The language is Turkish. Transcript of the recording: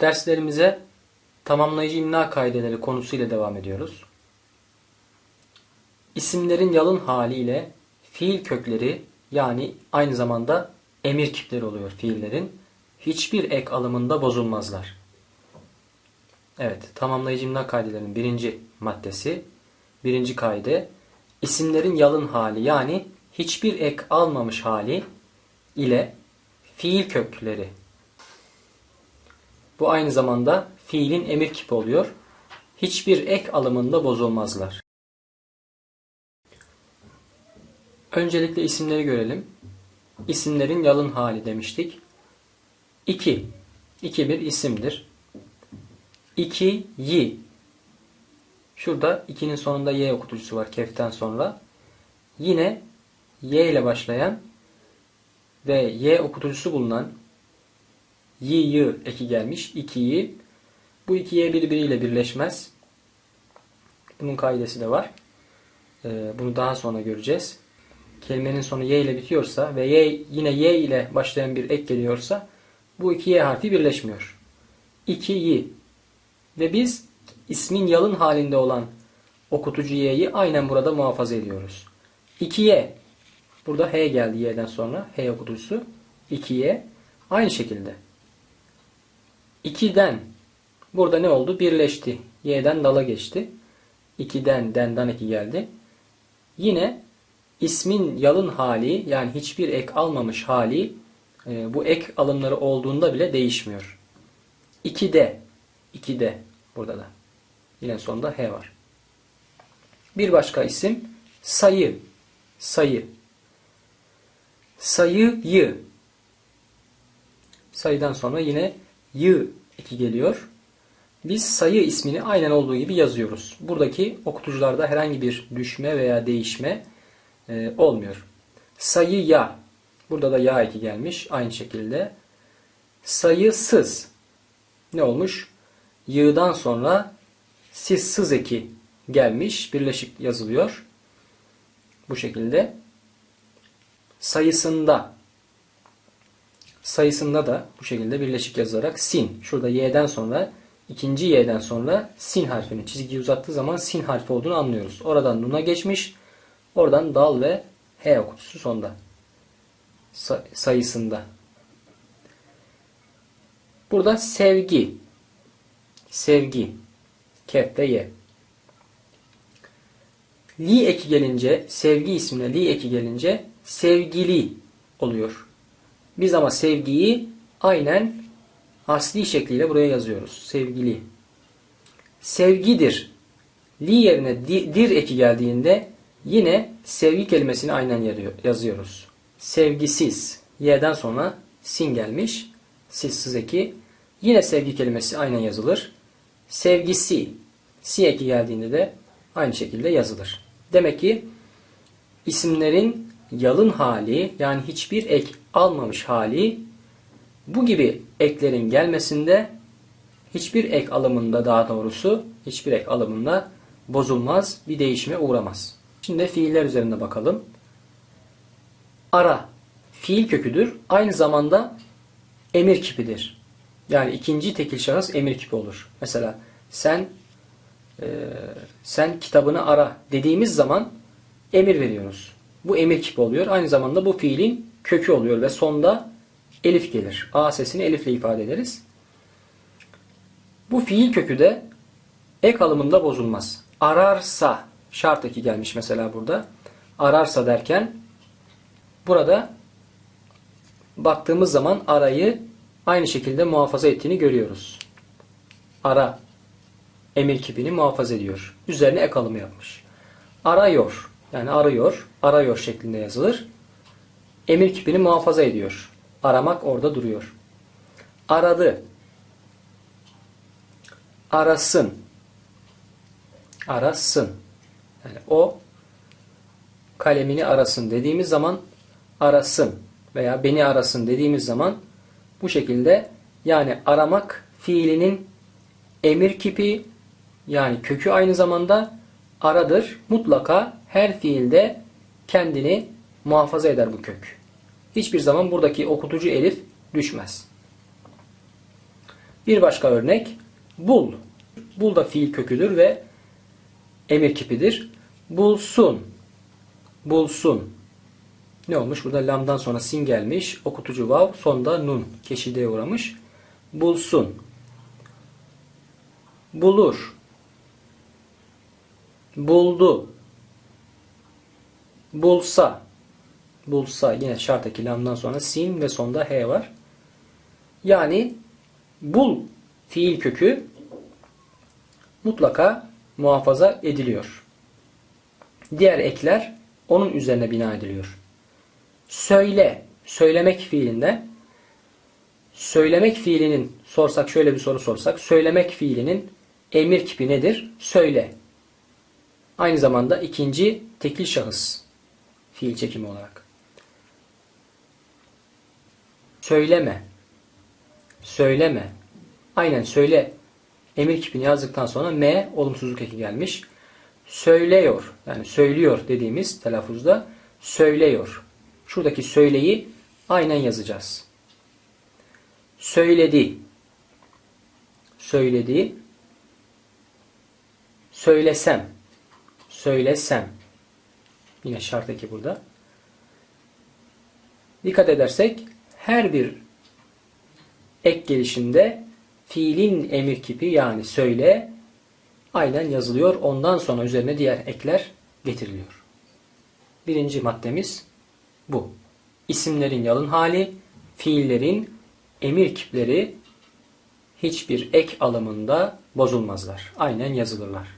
Derslerimize tamamlayıcı imla kaideleri konusuyla devam ediyoruz. İsimlerin yalın haliyle fiil kökleri yani aynı zamanda emir kipleri oluyor fiillerin. Hiçbir ek alımında bozulmazlar. Evet, tamamlayıcı imla kaidelerinin birinci maddesi, birinci kaide, isimlerin yalın hali yani hiçbir ek almamış hali ile fiil kökleri. Bu aynı zamanda fiilin emir kipi oluyor. Hiçbir ek alımında bozulmazlar. Öncelikle isimleri görelim. İsimlerin yalın hali demiştik. 2. 2 bir isimdir. 2 yi. Şurada 2'nin sonunda y okutucusu var keften sonra. Yine y ile başlayan ve y okutucusu bulunan yi y eki gelmiş. 2'yi. Bu iki y birbiriyle birleşmez. Bunun kaidesi de var. Ee, bunu daha sonra göreceğiz. Kelimenin sonu y ile bitiyorsa ve y yine y ile başlayan bir ek geliyorsa bu iki y harfi birleşmiyor. 2 yi. Ve biz ismin yalın halinde olan okutucu y'yi aynen burada muhafaza ediyoruz. 2y. Burada h geldi y'den sonra. h okutucusu. 2y. Aynı şekilde. 2'den burada ne oldu? Birleşti. Y'den dala geçti. 2'den den'dan 2 geldi. Yine ismin yalın hali yani hiçbir ek almamış hali e, bu ek alımları olduğunda bile değişmiyor. 2'de 2'de burada da. Yine sonunda H var. Bir başka isim sayı. Sayı. Sayı y. Sayıdan sonra yine y eki geliyor. Biz sayı ismini aynen olduğu gibi yazıyoruz. Buradaki okutucularda herhangi bir düşme veya değişme e, olmuyor. Sayı ya. Burada da ya eki gelmiş. Aynı şekilde. Sayısız. Ne olmuş? Yığdan sonra siz sız eki gelmiş. Birleşik yazılıyor. Bu şekilde. Sayısında sayısında da bu şekilde birleşik yazılarak sin. Şurada y'den sonra ikinci y'den sonra sin harfini çizgiyi uzattığı zaman sin harfi olduğunu anlıyoruz. Oradan nun'a geçmiş. Oradan dal ve h okutusu sonda. sayısında. Burada sevgi. Sevgi. Kef ve ye. Li eki gelince, sevgi ismine li eki gelince sevgili oluyor. Biz ama sevgiyi aynen asli şekliyle buraya yazıyoruz. Sevgili. Sevgidir. Li yerine dir eki geldiğinde yine sevgi kelimesini aynen yazıyoruz. Sevgisiz. Y'den sonra sin gelmiş. Sizsiz eki. Yine sevgi kelimesi aynen yazılır. Sevgisi. Si eki geldiğinde de aynı şekilde yazılır. Demek ki isimlerin yalın hali yani hiçbir ek almamış hali bu gibi eklerin gelmesinde hiçbir ek alımında daha doğrusu hiçbir ek alımında bozulmaz, bir değişime uğramaz. Şimdi fiiller üzerinde bakalım. Ara fiil köküdür. Aynı zamanda emir kipidir. Yani ikinci tekil şahıs emir kipi olur. Mesela sen e, sen kitabını ara dediğimiz zaman emir veriyoruz. Bu emir kipi oluyor. Aynı zamanda bu fiilin kökü oluyor ve sonda elif gelir. A sesini elifle ifade ederiz. Bu fiil kökü de ek alımında bozulmaz. Ararsa şart eki gelmiş mesela burada. Ararsa derken burada baktığımız zaman arayı aynı şekilde muhafaza ettiğini görüyoruz. Ara emir kipini muhafaza ediyor. Üzerine ek alımı yapmış. Arıyor. Yani arıyor. Arıyor şeklinde yazılır. Emir kipini muhafaza ediyor. Aramak orada duruyor. Aradı. Arasın. Arasın. Yani o kalemini arasın dediğimiz zaman arasın veya beni arasın dediğimiz zaman bu şekilde yani aramak fiilinin emir kipi yani kökü aynı zamanda aradır. Mutlaka her fiilde kendini muhafaza eder bu kök. Hiçbir zaman buradaki okutucu elif düşmez. Bir başka örnek bul. Bul da fiil köküdür ve emir kipidir. Bulsun. Bulsun. Ne olmuş? Burada lamdan sonra sin gelmiş. Okutucu vav. Sonda nun. Keşideye uğramış. Bulsun. Bulur. Buldu. Bulsa. Bulsa. Yine şarttaki lamdan sonra sin ve sonda he var. Yani bul fiil kökü mutlaka muhafaza ediliyor. Diğer ekler onun üzerine bina ediliyor. Söyle, söylemek fiilinden söylemek fiilinin sorsak şöyle bir soru sorsak söylemek fiilinin emir kipi nedir? Söyle. Aynı zamanda ikinci tekil şahıs fiil çekimi olarak. Söyleme. Söyleme. Aynen söyle. Emir kipini yazdıktan sonra M olumsuzluk eki gelmiş. Söylüyor. Yani söylüyor dediğimiz telaffuzda söylüyor. Şuradaki söyleyi aynen yazacağız. Söyledi. Söyledi. Söylesem. Söylesem. Yine şart eki burada. Dikkat edersek her bir ek gelişinde fiilin emir kipi yani söyle aynen yazılıyor. Ondan sonra üzerine diğer ekler getiriliyor. Birinci maddemiz bu. İsimlerin yalın hali, fiillerin emir kipleri hiçbir ek alımında bozulmazlar. Aynen yazılırlar.